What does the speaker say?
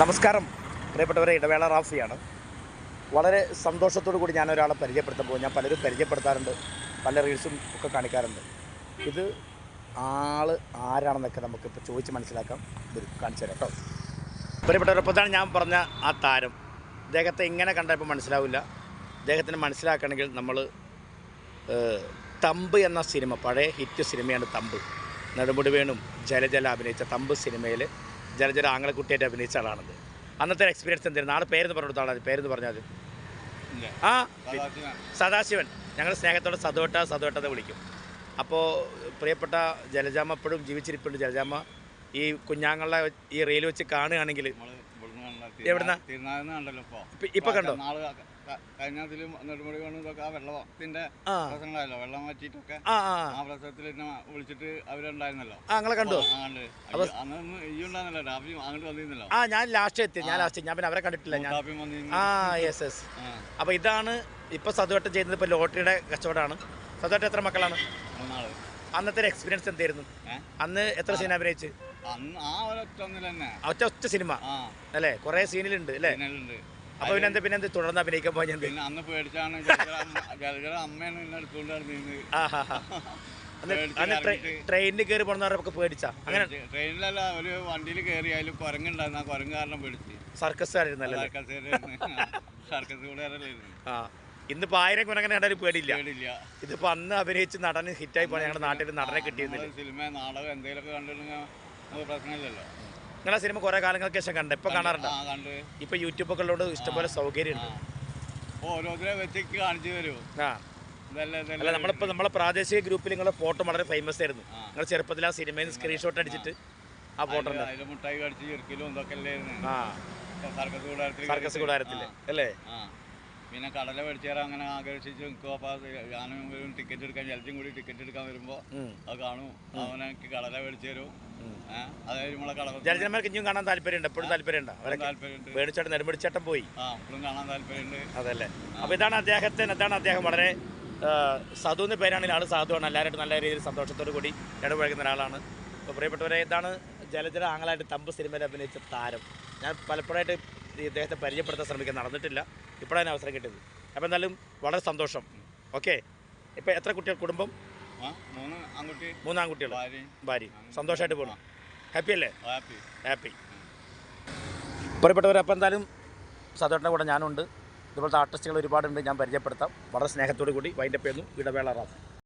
നമസ്കാരം. പ്രിയപ്പെട്ടവരെ ഇടവേള റാഫിയാണ്. വളരെ സന്തോഷത്തോടു കൂടി ഞാൻ ഒരാളെ പരിചയപ്പെടുത്തുമ്പോൾ ഞാൻ പലരും പരിചയപ്പെടുത്താറുണ്ട്. പല റീൽസും ഒക്കെ കാണിക്കാറുണ്ട്. ഇത് ആൾ ആരാണെന്നൊക്കെ നമുക്കിപ്പോൾ ചോദിച്ച് മനസ്സിലാക്കാം. ഇത് കാണിച്ചു തരാം കേട്ടോ. പ്രിയപ്പെട്ടവരെ അപ്പോൾ ഞാൻ പറഞ്ഞ ആ താരം. അദ്ദേഹത്തെ ഇങ്ങനെ കണ്ടപ്പോൾ മനസ്സിലാവില്ല. അദ്ദേഹത്തിന് മനസ്സിലാക്കണമെങ്കിൽ നമ്മൾ തമ്പ് എന്ന സിനിമ പഴയ ഹിറ്റ് സിനിമയാണ് തമ്പ്. നെടുമുടി വേണും ജലജല അഭിനയിച്ച തമ്പ് സിനിമയിൽ ജലജല ആങ്ങളക്കുട്ടിയായിട്ട് അഭിനയിച്ച ആളാണത്. അന്നത്തെ എക്സ്പീരിയൻസ് എന്തായിരുന്നു? നാളെ പേരെന്ന് പറഞ്ഞു കൊടുത്ത ആളാണ് പേരെന്ന് പറഞ്ഞാൽ. ആ? സദാശിവൻ. ഞങ്ങൾ സ്നേഹത്തോടെ സതോട്ട സതോട്ട എന്ന് വിളിക്കും. അപ്പോൾ പ്രിയപ്പെട്ട ജലജാമ്മ എപ്പോഴും ജീവിച്ചിരിപ്പുണ്ട്. ജലജാമ്മ ഈ കുഞ്ഞാങ്ങളെ ഈ റെയിൽ വെച്ച് കാണുകയാണെങ്കിൽ എവിടുന്ന? ഇപ്പൊ. കണ്ടോ? നെടുമുടി ആ വെള്ളത്തിന്റെ ആ. പ്രശ്നങ്ങളായല്ലോ. വെള്ളം മാറ്റിട്ടൊക്കെ ആ പ്രശ്നത്തിൽ വിളിച്ചിട്ട് അവരുണ്ടായിരുന്നല്ലോ. കണ്ടോ. അന്ന് ഈ ഉണ്ടായിരുന്നല്ലോ. രാവിലെ അങ്ങോട്ട് വന്നിരുന്നല്ലോ. ആ ഞാൻ ലാസ്റ്റ് എത്തി. ഞാൻ ലാസ്റ്റ് ഞാൻ പിന്നെ അവരെ കണ്ടിട്ടില്ല. ഞാൻ ആ യെസ് യെസ് അപ്പൊ ഇതാണ് ഇപ്പൊ സതുവട്ടം ചെയ്യുന്നത് ഇപ്പൊ ലോട്ടറിയുടെ കച്ചവടമാണ്. സതുവട്ടം എത്ര മക്കളാണ്? അന്നത്തെ എക്സ്പീരിയൻസ് എന്തായിരുന്നു? അന്ന് എത്ര സീൻ അഭിനയിച്ച്? ഒറ്റ സിനിമ അല്ലേ? കുറേ സീനിലുണ്ട് അല്ലേ? അപ്പോൾ പിന്നെ എന്താ പിന്നെ എന്ത് തുടർന്ന് അഭിനയിക്കാൻ ഞാൻ പിന്നെ അന്ന് പേടിച്ചാണ് ജലജല അമ്മ- അമ്മയാണ് എന്നെ എടുത്തുകൊണ്ട് നടന്നിരുന്നത്. ട്രെയിനിൽ കയറി പോണെന്നൊക്കെ പേടിച്ചാ അങ്ങനെ ട്രെയിനിലല്ല ഒരു വണ്ടിയിൽ കയറി അതിൽ കുരങ്ങുണ്ടായിരുന്നു ആ കുരങ്ങ് കാരണം പേടിച്ച് സർക്കസ്കാരായിരുന്നല്ലേ സർക്കസ് കൂടെ ഇന്നിപ്പോ ആ ആയിരം കുരങ്ങനെ കണ്ടാലും പേടിയില്ല ഇതിപ്പോ അന്ന് അഭിനയിച്ച് നടന് ഹിറ്റായി പോയ ഞങ്ങളുടെ നാട്ടിൽ നടനെ കിട്ടിയിരുന്നില്ല സിനിമ നാടകം എന്തെങ്കിലുമൊക്കെ നമുക്ക് പ്രശ്നമില്ലല്ലോ നിങ്ങളെ സിനിമ കുറെ കാലങ്ങൾക്ക് ശേഷം കണ്ട ഇപ്പൊ കാണാറുണ്ട്? ഇപ്പൊ യൂട്യൂബ് ഒക്കെ യൂട്യൂബൊക്കെ ഉള്ളതുകൊണ്ട് ഇഷ്ടംപോലെ സൗകര്യമുണ്ട്. ഓരോരുത്തരെ വെച്ചേക്ക് കാണിച്ചു ആ. അല്ല നമ്മളിപ്പോ നമ്മളെ പ്രാദേശിക ഗ്രൂപ്പിൽ നിങ്ങളുടെ ഫോട്ടോ വളരെ ഫേമസ് ആയിരുന്നു. നിങ്ങൾ ചെറുപ്പത്തിൽ ആ സിനിമയിൽ സ്ക്രീൻഷോട്ട് അടിച്ചിട്ട് ആ ഫോട്ടോ സർക്കസ് കൂടാരത്തിൽ അല്ലേ? പിന്നെ കടല പഠിച്ചു തരാൻ അങ്ങനെ ആകർഷിച്ച് നിൽക്കും. അപ്പോൾ ഞാനും വരും ടിക്കറ്റ് എടുക്കാൻ ജലജും കൂടി ടിക്കറ്റ് എടുക്കാൻ വരുമ്പോ. അത് കാണും. അവനെനിക്ക് കടല മേടിച്ചു തരും. അതായത് നമ്മളെ കടല ജലജന്മാർക്ക് ഇനിയും കാണാൻ താല്പര്യമുണ്ട്? എപ്പോഴും താല്പര്യമുണ്ടോ? താല്പര്യമുണ്ട്. വേണിച്ചേട്ടൻ നെടുമ്പടിച്ചേട്ടൻ പോയി. ആ കാണാൻ താല്പര്യമുണ്ട്. അതല്ലേ? അപ്പോൾ ഇതാണ് അദ്ദേഹത്തിന് ഇതാണ് അദ്ദേഹം വളരെ സാധു എന്ന പേരാണെങ്കിൽ ആൾ സാധുവാണ്. എല്ലാവരും നല്ല രീതിയിൽ സന്തോഷത്തോടു കൂടി ഇടപഴകുന്ന ഒരാളാണ്. അപ്പോൾ പ്രിയപ്പെട്ടവരെ ഇതാണ് ജലജല ആങ്ങളായിട്ട് തമ്പ് സിനിമയിൽ അഭിനയിച്ച താരം. ഞാൻ പലപ്പോഴായിട്ട് ഇദ്ദേഹത്തെ പരിചയപ്പെടുത്താൻ ശ്രമിക്കാൻ നടന്നിട്ടില്ല. ഇപ്പോഴാണ് അവസരം കിട്ടിയത്. അപ്പോൾ എന്തായാലും വളരെ സന്തോഷം. ഓക്കെ. ഇപ്പോൾ എത്ര കുട്ടികൾ? കുടുംബം? മൂന്ന് കുട്ടികൾ ഭാര്യ. സന്തോഷമായിട്ട് പോകണം ഹാപ്പി അല്ലേ? ഹാപ്പി ഹാപ്പി പ്രിയപ്പെട്ടവർ അപ്പോൾ എന്തായാലും സതോട്ടിന്റെ കൂടെ ഞാനുണ്ട്. ഇതുപോലത്തെ ആർട്ടിസ്റ്റുകൾ ഒരുപാടുണ്ട്. ഞാൻ പരിചയപ്പെടുത്താം. വളരെ സ്നേഹത്തോടു കൂടി വൈൻഡപ്പ് ചെയ്യുന്നു. ഇടവേള റാഫ്